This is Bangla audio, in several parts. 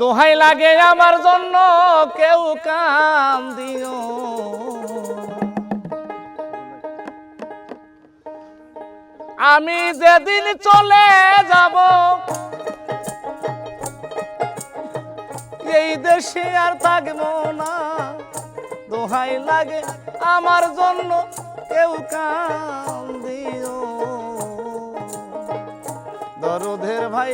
দোহাই লাগে আমার জন্য, কেউ কাম দিও। আমি যেদিন চলে যাব, এই দেশে আর থাকব না। দোহাই লাগে আমার জন্য, কেউ কাম দিও। দরদের ভাই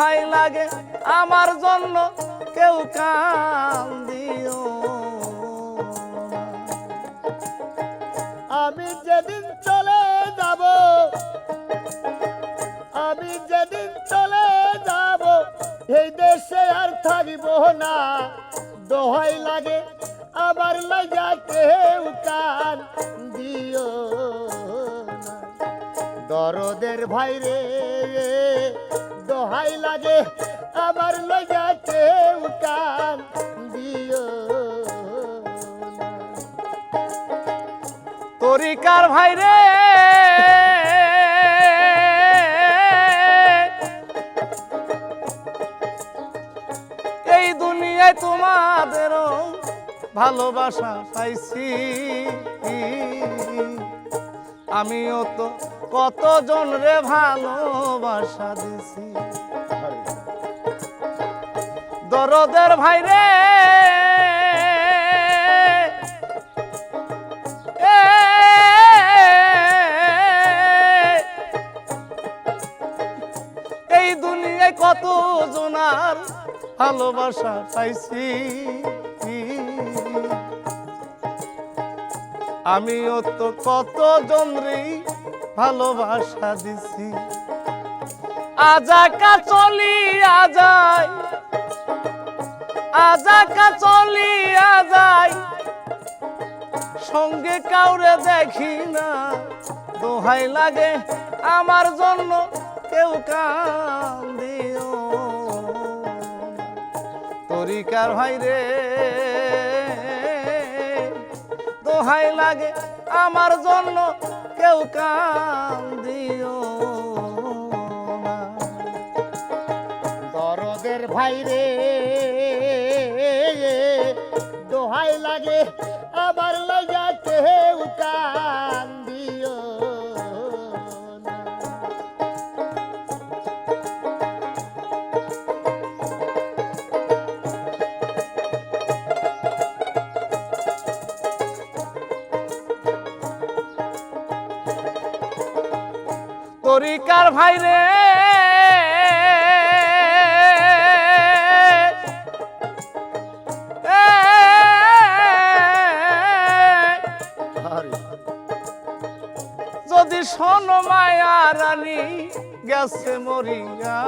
দোহাই লাগে, আমার জন্য কেউ কাম দিও। আমি যেদিন চলে যাব, আমি যেদিন চলে যাব, এই দেশে আর থাকিব না। দোহাই লাগে আবার লাগা কেউ কান দিও দরদের ভাই রে দোহাই লাগে আবার লাগা কেউ দিও। তরিকার ভাই রে এই দুনিয়ায় তোমাদেরও ভালোবাসা পাইছি আমিও তো কতজন রে ভালোবাসা দিছি। দরদের ভাই রে এই দুনিয়ায় কত ভালোবাসা পাইছি। আমিও তো কত জনরি ভালোবাসা দিছি? আজাকা চলি যায় আজাকা চলি যায় সঙ্গে কাউরে দেখি না, দোহাই লাগে আমার জন্য, কেউ কান দিও তরিকার ভাই রে দোহাই লাগে, আমার জন্য কেউ কান দিও দরদের ভাই রে দোহাই লাগে, আবার লাগা কেউ কান তরিকার ভাই রে যদি শোন মায়া রানী গেছে মরিয়া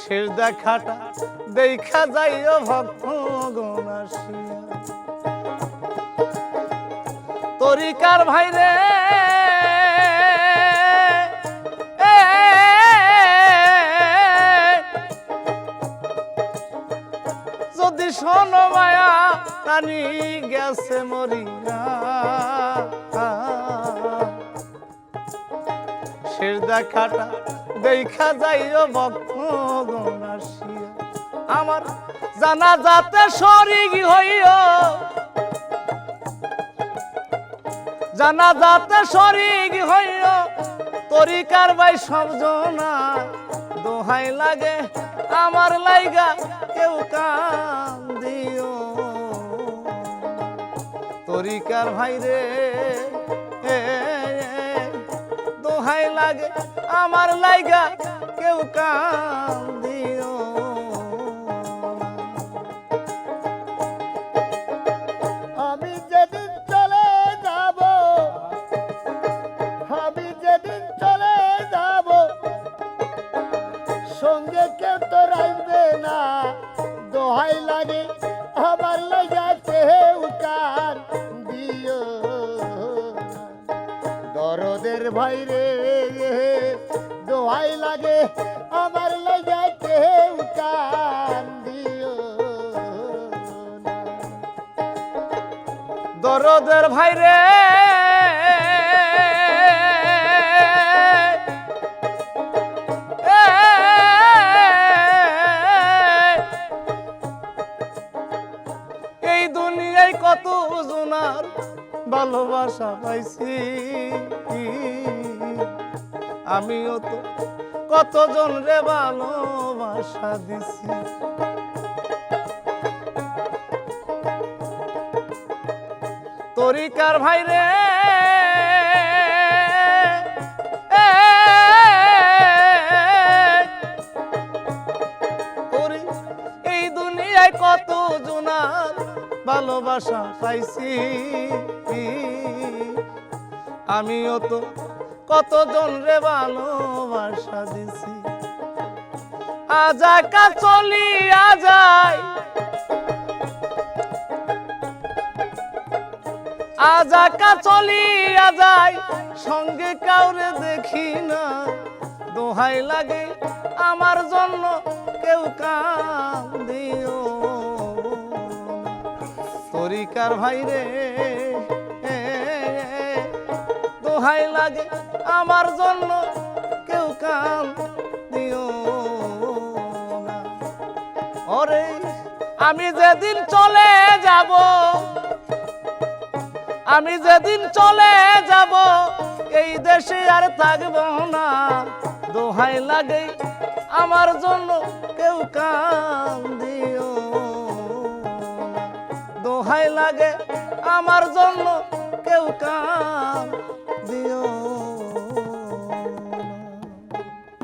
শেষ দেখাটা দেখা যাইও ভক্ত গণাসিয়া তরিকার ভাই রে। যদি শোন মায়া, রানী গেছে মরিয়া। শেষ দেখাটা দেখা যাইও ভক্ত আমার জানা যাতে শরিক হইও। জানা যাতে শরিক হইল তরিকার ভাই সব জনা। দোহাই লাগে, আমার লাইগা কেউ কান দিও। তরিকার ভাই রে দোহাই লাগে, আমার লাইগা কেউ কান ভাই রে দোহাই লাগে আমার লজাতে উকান দিও দরদের ভাই রে এই দুনিয়ায় কত জোনার ভালোবাসা পাইছি। আমিও তো কতজন রে ভালোবাসা দিছি। তরিকার ভাই রে এই দুনিয়ায় কত জনার ভালোবাসা পাইছি। আমিও তো কতজন রে ভালোবাসা দিছি। আজাকা চলিয়া যায়। আজাকা চলিয়া যায়, সঙ্গে কাউরে দেখি না। দোহাই লাগে আমার জন্য কেউ কান্দিও তরিকার ভাই রে দোহাই লাগে আমার জন্য। কেউ কান দিও না। ওরে, আমি যেদিন চলে যাব, আমি যেদিন চলে যাব, এই দেশে আর থাকব না। দোহাই লাগে আমার জন্য কেউ কান দিও দোহাই লাগে আমার জন্য কেউ কান the